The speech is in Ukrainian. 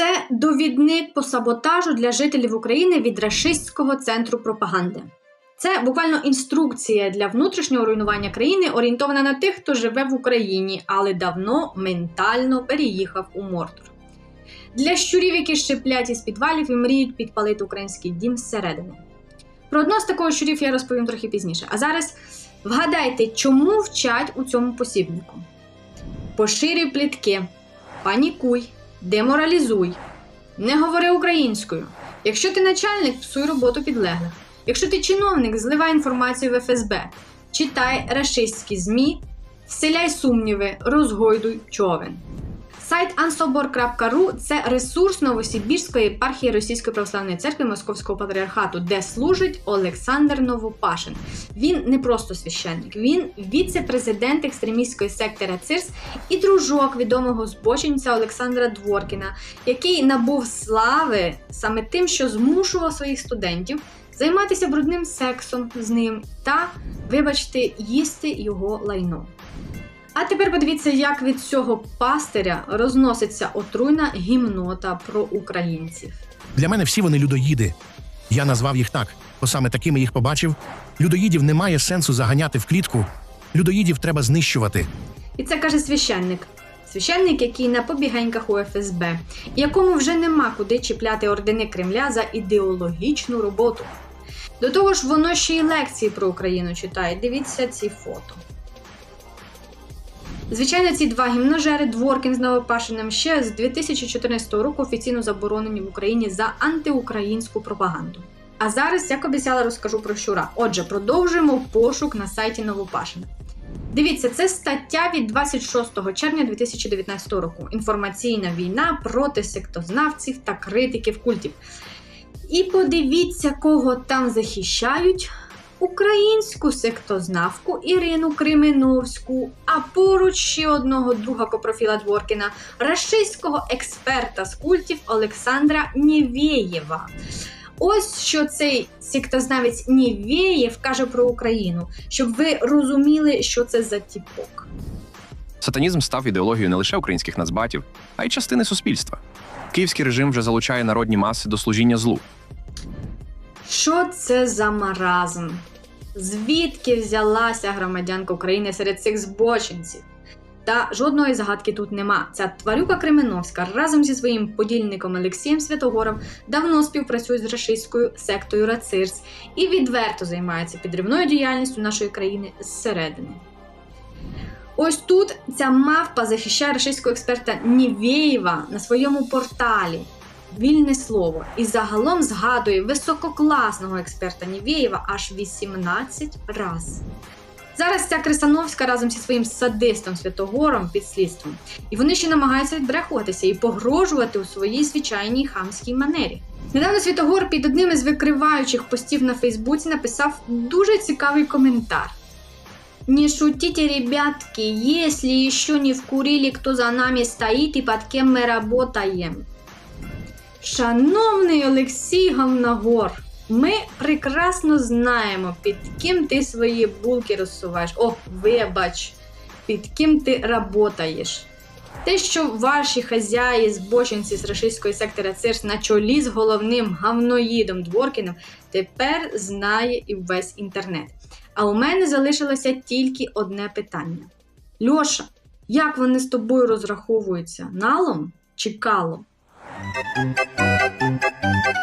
Це довідник по саботажу для жителів України від рашистського центру пропаганди. Це буквально інструкція для внутрішнього руйнування країни, орієнтована на тих, хто живе в Україні, але давно ментально переїхав у Мордор. Для щурів, які щеплять із підвалів і мріють підпалити український дім зсередини. Про одного з такого щурів я розповім трохи пізніше. А зараз вгадайте, чому вчать у цьому посібнику. Поширюй плітки, панікуй, деморалізуй, не говори українською. Якщо ти начальник, псуй роботу підлеглих. Якщо ти чиновник, зливай інформацію в ФСБ, читай рашистські ЗМІ, вселяй сумніви, розгойдуй човен. Сайт ansobor.ru – це ресурс Новосибірської єпархії Російської православної церкви Московського патріархату, де служить Олександр Новопашин. Він не просто священник, він віце-президент екстремістської сектора ЦИРС і дружок відомого збочинця Олександра Дворкіна, який набув слави саме тим, що змушував своїх студентів займатися брудним сексом з ним та, вибачте, їсти його лайно. А тепер подивіться, як від цього пастиря розноситься отруйна гімнота про українців. Для мене всі вони людоїди. Я назвав їх так, бо саме такими їх побачив. Людоїдів немає сенсу заганяти в клітку. Людоїдів треба знищувати. І це каже священник. Священник, який на побігеньках у ФСБ, якому вже нема куди чіпляти ордени Кремля за ідеологічну роботу. До того ж, воно ще й лекції про Україну читає. Дивіться ці фото. Звичайно, ці два гімножери Дворкін з Новопашиним ще з 2014 року офіційно заборонені в Україні за антиукраїнську пропаганду. А зараз, як обіцяла, розкажу про щура. Отже, продовжуємо пошук на сайті Новопашина. Дивіться, це стаття від 26 червня 2019 року. Інформаційна війна проти сектознавців та критиків культів. І подивіться, кого там захищають. Українську сектознавку Ірину Кременовську, а поруч ще одного друга Копрофіла Дворкіна, рашистського експерта з культів Олександра Нєвєєва. Ось що цей сектознавець Нєвєєв каже про Україну, щоб ви розуміли, що це за тіпок. Сатанізм став ідеологією не лише українських нацбатів, а й частини суспільства. Київський режим вже залучає народні маси до служіння злу. Що це за маразм? Звідки взялася громадянка України серед цих збочинців? Та жодної загадки тут нема. Ця тварюка Кременовська разом зі своїм подільником Олексієм Святогором давно співпрацює з рашистською сектою Рацирс і відверто займається підривною діяльністю нашої країни зсередини. Ось тут ця мавпа захищає рашистського експерта Нівєєва на своєму порталі. Вільне слово і загалом згадує висококласного експерта Нівєєва аж 18 раз. Зараз ця Крисановська разом зі своїм садистом Святогором під слідством, і вони ще намагаються відбрехуватися і погрожувати у своїй звичайній хамській манері. Недавно Святогор під одним із викриваючих постів на Фейсбуці написав дуже цікавий коментар. Не шутите, ребятки, если еще не вкурили, кто за нами стоит и под кем мы работаем. Шановний Олексій Гавнагор, ми прекрасно знаємо, під ким ти свої булки розсуваєш. О, вибач, під ким ти работаєш. Те, що ваші хазяї, збочинці з рашистської сектора ЦИРС на чолі з головним гавноїдом Дворкіним, тепер знає і весь інтернет. А у мене залишилося тільки одне питання: Льоша, як вони з тобою розраховуються? Налом чи калом? Thank you.